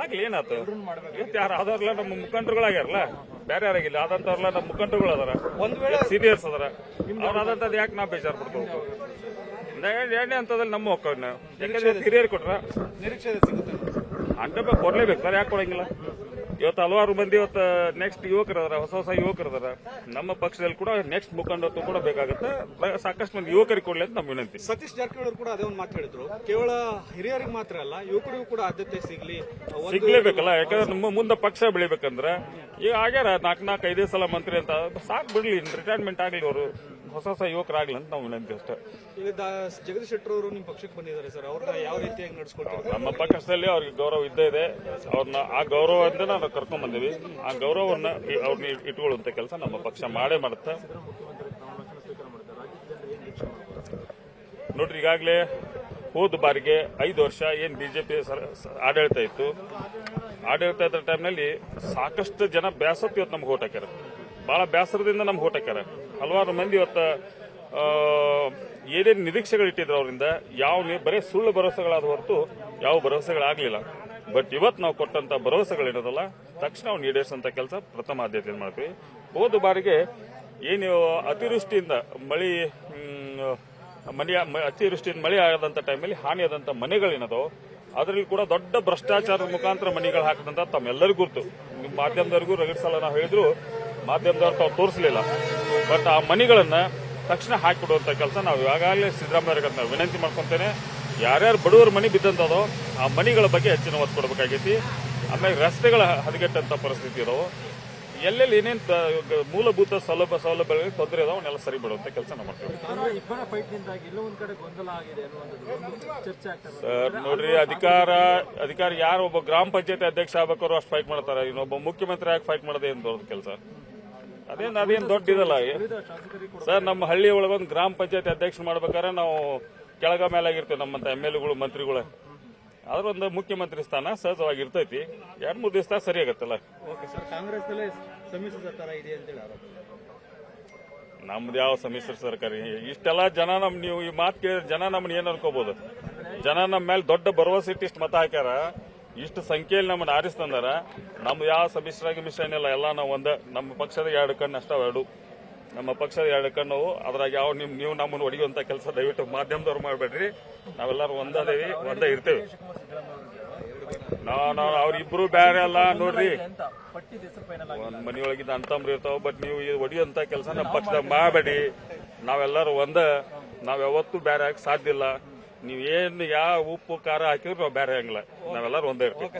ಆಗ್ಲಿ ಏನಾಯ್ತು? ಇವತ್ತು ಯಾರು? ಆದವ್ರಲ್ಲ ನಮ್ಮ ಮುಖಂಡರುಗಳಾಗ್ಯಾರಲ್ಲ? ಬೇರೆ ಯಾರಾಗಿಲ್ಲ ಆದಂತವ್ರಲ್ಲ ನಮ್ಮ ಮುಖಂಡರುಗಳು ಅದಾರ. ಒಂದ್ ವೇಳೆ ಸೀನಿಯರ್ಸ್ ಅದಾರ. ಅವ್ರ ಆದಂತದ್ ಯಾಕೆ ನಾ ಬೇಜಾರ್ ಬಿಡ್ಬೇಕು ಎರಡನೇ ಅಂತದಲ್ಲಿ ನಮ್ಮ ನಾವು ಯಾಕಂದ್ರೆ ಹಿರಿಯರು ಕೊಟ್ರ ನಿರೀಕ್ಷೆ ಸಿಗುತ್ತೆ. ಹಂಡ್ರೆಡ್ ಕೊಡ್ಲೇಬೇಕು. ಸರ್ ಯಾಕೆ ಕೊಡಂಗಿಲ್ಲ? ಇವತ್ತು ಹಲವಾರು ಮಂದಿ ಇವತ್ತು ನೆಕ್ಸ್ಟ್ ಯುವಕರು ಅದಾರ ಹೊಸ ಹೊಸ ಯುವಕರು ಅದಾರ. ನಮ್ಮ ಪಕ್ಷದಲ್ಲಿ ಕೂಡ ನೆಕ್ಸ್ಟ್ ಮುಖಂಡತ್ವ ಕೂಡ ಬೇಕಾಗುತ್ತೆ. ಸಾಕಷ್ಟು ಮಂದಿ ಯುವಕರಿಗೆ ಕೊಡಲಿ ಅಂತ ನಮ್ಮ ವಿನಂತಿ. ಸತೀಶ್ ಜಾರಕಿಹೊಳಿ ಅವರು ಕೂಡ ಅದೇ ಒಂದು ಮಾತು ಹೇಳಿದ್ರು. ಕೇವಲ ಹಿರಿಯರಿಗೆ ಮಾತ್ರ ಅಲ್ಲ ಯುವಕರಿಗೂ ಕೂಡ ಆದ್ಯತೆ ಸಿಗ್ಲಿ ಸಿಗ್ಲೇಬೇಕಲ್ಲ ಯಾಕಂದ್ರೆ ನಮ್ಮ ಮುಂದೆ ಪಕ್ಷ ಬೆಳಿಬೇಕಂದ್ರೆ ಈಗ ಆಗ್ಯಾರ ನಾಲ್ಕು ನಾಲ್ಕು ಐದೇ ಸಲ ಮಂತ್ರಿ ಅಂತ ಸಾಕು ಬಿಡ್ಲಿ ರಿಟೈರ್ಮೆಂಟ್ ಆಗ್ಲಿ ಅವರು. ಹೊಸ ಹೊಸ ಯುವಕರಾಗ್ಲಿ ಅಂತ ನಾವು ವಿನಂತಿ ಅಷ್ಟೇ. ಈಗ ದಾ- ಜಗದೀಶ್ ಶೆಟ್ಟರ್ ಅವರು ನಿಮ್ಮ ಪಕ್ಷಕ್ಕೆ ಬಂದಿದ್ದಾರೆ ಸರ್ ಅವ್ರನ್ನ ಯಾವ ರೀತಿಯಾಗಿ ನಡೆಸ್ಕೊಳ್ತಾರೆ ನಮ್ಮ ಪಕ್ಷದಲ್ಲಿ ಅವ್ರಿಗೆ ಗೌರವ ಇದ್ದೇ ಇದೆ. ಅವ್ರನ್ನ ಆ ಗೌರವದಿಂದ ನಾವು ಕರ್ಕೊಂಡ್ ಬಂದೀವಿ. ಆ ಗೌರವವನ್ನ ಅವ್ರನ್ನ ಇಟ್- ಇಟ್ಕೊಳ್ಳುವಂತ ಕೆಲಸ ನಮ್ಮ ಪಕ್ಷ ಮಾಡೇ ಮಾಡುತ್ತೆ. ನೋಡ್ರಿ ಈಗಾಗಲೇ ಹೋದ ಬಾರಿಗೆ ಐದು ವರ್ಷ ಏನು ಬಿಜೆಪಿ ಆಡಳಿತ ಇತ್ತು. ಆಡಳಿತ ಇದ್ದ ಟೈಮ್ನಲ್ಲಿ ಸಾಕಷ್ಟು ಜನ ಬ್ಯಾಸತ್ತು ಇವತ್ತು ನಮ್ಗೆ ಓಟ್ ಹಾಕ್ಯಾರ. ಬಹಳ ಬ್ಯಾಸರದಿಂದ ನಮ್ಗೆ ಓಟ್ ಹಾಕ್ಯಾರ. ಹಲವಾರು ಮಂದಿ ಇವತ್ತು ಏನೇನು ನಿರೀಕ್ಷೆಗಳು ಇಟ್ಟಿದ್ರು ಅವರಿಂದ, ಯಾವ ಬರೇ ಸುಳ್ಳು ಭರವಸೆಗಳಾದ ಹೊರತು ಯಾವ ಭರವಸೆಗಳಾಗಲಿಲ್ಲ. ಬಟ್ ಇವತ್ತು ನಾವು ಕೊಟ್ಟಂತ ಭರವಸೆಗಳೇನದಲ್ಲ, ತಕ್ಷಣ ಅವ್ನು ಈಡೇರಿಸಂತ ಕೆಲಸ ಪ್ರಥಮ ಆದ್ಯತೆ ಮಾಡ್ತೀವಿ. ಹೋದ ಬಾರಿಗೆ ಏನು ಅತಿವೃಷ್ಟಿಯಿಂದ ಮಳಿ ಮನೆಯ ಅತಿವೃಷ್ಟಿಯಿಂದ ಮಳೆ ಆಗದಂತ ಟೈಮಲ್ಲಿ ಹಾನಿಯಾದಂತ ಮನೆಗಳೇನದೋ ಅದರಲ್ಲಿ ಕೂಡ ದೊಡ್ಡ ಭ್ರಷ್ಟಾಚಾರದ ಮುಖಾಂತರ ಮನೆಗಳು ಹಾಕದಂತ ತಮ್ಮೆಲ್ಲರಿಗೂ ಗುರ್ತು. ಮಾಧ್ಯಮದವರಿಗೂ ರಗಡ್ ನಾವು ಹೇಳಿದ್ರು ಮಾಧ್ಯಮದವ್ರು ತಾವು ತೋರಿಸಲಿಲ್ಲ. ಬಟ್ ಆ ಮನಿಗಳನ್ನು ತಕ್ಷಣ ಹಾಕಿಬಿಡುವಂತ ಕೆಲಸ ನಾವು ಈಗಾಗಲೇ ಸಿದ್ದರಾಮಯ್ಯ ನಾವು ವಿನಂತಿ ಮಾಡ್ಕೊಂತೇನೆ. ಯಾರ್ಯಾರು ಬಡವರ ಮನೆ ಬಿದ್ದಂತದೋ ಆ ಮನಿಗಳ ಬಗ್ಗೆ ಹೆಚ್ಚಿನ ಒತ್ತು ಕೊಡಬೇಕಾಗೈತಿ. ಆಮೇಲೆ ರಸ್ತೆಗಳ ಹದಗೆಟ್ಟಂತ ಪರಿಸ್ಥಿತಿ ಇದಾವೆ. ಎಲ್ಲೆಲ್ಲಿ ಏನೇನು ಮೂಲಭೂತ ಸೌಲಭ್ಯ ಸೌಲಭ್ಯಗಳಿಗೆ ತೊಂದರೆ ಇದಾವೆ ಅವನ್ನೆಲ್ಲ ಸರಿ ಬಿಡುವಂತ ಕೆಲಸ ನಾವು ಮಾಡ್ತೀವಿ. ಸರ್ ನೋಡ್ರಿ ಅಧಿಕಾರ ಅಧಿಕಾರ ಯಾರು ಒಬ್ಬ ಗ್ರಾಮ ಪಂಚಾಯತಿ ಅಧ್ಯಕ್ಷ ಆಗ್ಬೇಕಾದ್ರು ಅಷ್ಟು ಫೈಟ್ ಮಾಡ್ತಾರೆ. ಇನ್ನೊಬ್ಬ ಮುಖ್ಯಮಂತ್ರಿ ಆಗಿ ಫೈಟ್ ಮಾಡೋದೇ ಏನು ದೊಡ್ಡ ಕೆಲಸ. ಅದೇನು ಅದೇನು ದೊಡ್ಡ ಇದಲ್ಲ ಸರ್ ನಮ್ಮ ಹಳ್ಳಿ ಒಳಗೊಂದು ಗ್ರಾಮ ಪಂಚಾಯತ್ ಅಧ್ಯಕ್ಷ ಮಾಡ್ಬೇಕಾದ್ರೆ ನಾವು ಕೆಳಗ ಮೇಲಾಗಿರ್ತೇವೆ ನಮ್ಮಂತ ಎಂ ಎಲ್ ಎಗಳು ಮಂತ್ರಿಗಳು. ಅದ್ರೊಂದು ಒಂದು ಮುಖ್ಯಮಂತ್ರಿ ಸ್ಥಾನ ಸಹಜವಾಗಿ ಇರ್ತೈತಿ ಎರಡ್ ಮೂರು ದಿವಸ ಸರಿ ಆಗತ್ತಲ್ಲ. ನಮ್ದು ಯಾವ ಸಮ್ಮಿಶ್ರ ಸರ್ಕಾರ ಇಷ್ಟೆಲ್ಲ ಜನ ನಮ್ ನೀವು ಈ ಮಾತು ಕೇಳಿದ್ರೆ ಜನ ನಮ್ಮನ್ನ ಏನ್ ಅನ್ಕೋಬಹುದು ಜನ ನಮ್ಮ ಮೇಲೆ ದೊಡ್ಡ ಭರವಸೆ ಇಟ್ಟು ಇಷ್ಟು ಮತ ಹಾಕ್ಯಾರ. ಇಷ್ಟು ಸಂಖ್ಯೆಯಲ್ಲಿ ನಮ್ಮನ್ನ ಆರಿಸ್ತಂದಾರ ನಮ್ಮ ಯಾವ ಸಮ್ಮಿಶ್ರ ಗಿಮಿಶ್ರ ಏನಿಲ್ಲ ಎಲ್ಲ ನಾವು ಒಂದ. ನಮ್ಮ ಪಕ್ಷದ ಎರಡು ಕಣ್ಣು ಅಷ್ಟ ಎರಡು. ನಮ್ಮ ಪಕ್ಷದ ಎರಡು ಕಣ್ಣು ಅದ್ರಾಗ ಯಾವ ನಿಮ್ ನೀವು ನಮ್ಮನ್ನು ಹೊಡೆಯುವಂತ ಕೆಲಸ ದಯವಿಟ್ಟು ಮಾಧ್ಯಮದವ್ರು ಮಾಡಬೇಡ್ರಿ. ನಾವೆಲ್ಲರೂ ಒಂದೇವಿ ಒಂದೇ ಇರ್ತೇವೆ. ನಾವು ನಾವು ಅವ್ರಿಬ್ರು ಬೇರೆ ಅಲ್ಲ, ನೋಡ್ರಿ. ಒಂದ್ ಮನೆಯೊಳಗಿದ್ದ ಅಂತಂಬ್ರು ಇರ್ತಾವ ಬಟ್ ನೀವು ಈ ಹೊಡಿಯಂತ ಕೆಲಸ ನಮ್ಮ ಪಕ್ಷದಾಗ ಮಾಡಬೇಡಿ. ನಾವೆಲ್ಲರೂ ಒಂದ. ನಾವ್ ಯಾವತ್ತೂ ಬೇರೆ ಆಗಕ್ಕೆ ಸಾಧ್ಯ ಇಲ್ಲ. ನೀವ್ ಏನು ಯಾವ ಉಪ್ಪು ಖಾರ ಹಾಕಿದ್ರು ನಾವು ಬೇರೆ ಹಂಗಿಲ್ಲ. ನಾವೆಲ್ಲರೂ ಒಂದೇ ಇರ್ತೀವಿ.